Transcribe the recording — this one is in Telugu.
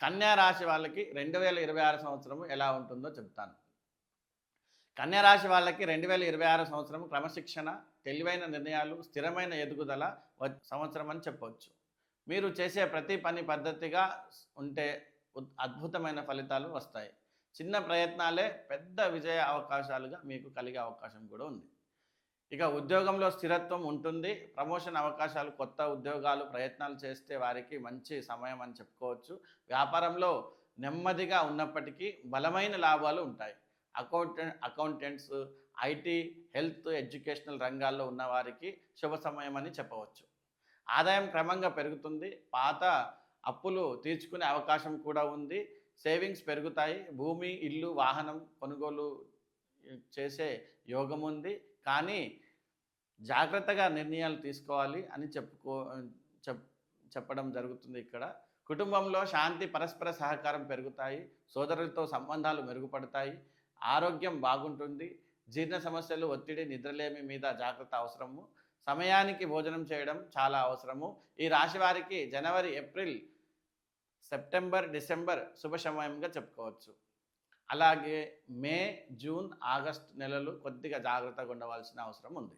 కన్యా రాశి వాళ్ళకి రెండు వేల ఇరవై ఆరు సంవత్సరము ఎలా ఉంటుందో చెప్తాను. కన్యా రాశి వాళ్ళకి రెండు వేల ఇరవై ఆరు సంవత్సరం క్రమశిక్షణ తెలివైన నిర్ణయాలు స్థిరమైన ఎదుగుదల వ- సంవత్సరం అని చెప్పవచ్చు మీరు చేసే ప్రతి పని పద్ధతిగా ఉంటే అద్భుతమైన ఫలితాలు వస్తాయి. చిన్న ప్రయత్నాలే పెద్ద విజయ అవకాశాలుగా మీకు కలిగే అవకాశం కూడా ఉంది. ఇక ఉద్యోగంలో స్థిరత్వం ఉంటుంది. ప్రమోషన్ అవకాశాలు కొత్త ఉద్యోగాలు ప్రయత్నాలు చేస్తే వారికి మంచి సమయం అని చెప్పుకోవచ్చు. వ్యాపారంలో నెమ్మదిగా ఉన్నప్పటికీ బలమైన లాభాలు ఉంటాయి. Accountant accountants IT health educational రంగాల్లో ఉన్న వారికి శుభ సమయం అని చెప్పవచ్చు. ఆదాయం క్రమంగా పెరుగుతుంది. పాత అప్పులు తీర్చుకునే అవకాశం కూడా ఉంది. సేవింగ్స్ పెరుగుతాయి. భూమి ఇల్లు వాహనం కొనుగోలు చేసే యోగం ఉంది. కానీ జాగ్రత్తగా నిర్ణయాలు తీసుకోవాలి అని చెప్పుకో చెప్ చెప్పడం జరుగుతుంది ఇక్కడ. కుటుంబంలో శాంతి పరస్పర సహకారం పెరుగుతాయి. సోదరులతో సంబంధాలు మెరుగుపడతాయి. ఆరోగ్యం బాగుంటుంది. జీర్ణ సమస్యలు ఒత్తిడి నిద్రలేమి మీద జాగ్రత్త అవసరము. సమయానికి భోజనం చేయడం చాలా అవసరము. ఈ రాశి వారికి జనవరి ఏప్రిల్ సెప్టెంబర్ డిసెంబర్ శుభ సమయంగా చెప్పుకోవచ్చు. అలాగే మే జూన్ ఆగస్ట్ నెలలు కొద్దిగా జాగ్రత్తగా ఉండవలసిన అవసరం ఉంది.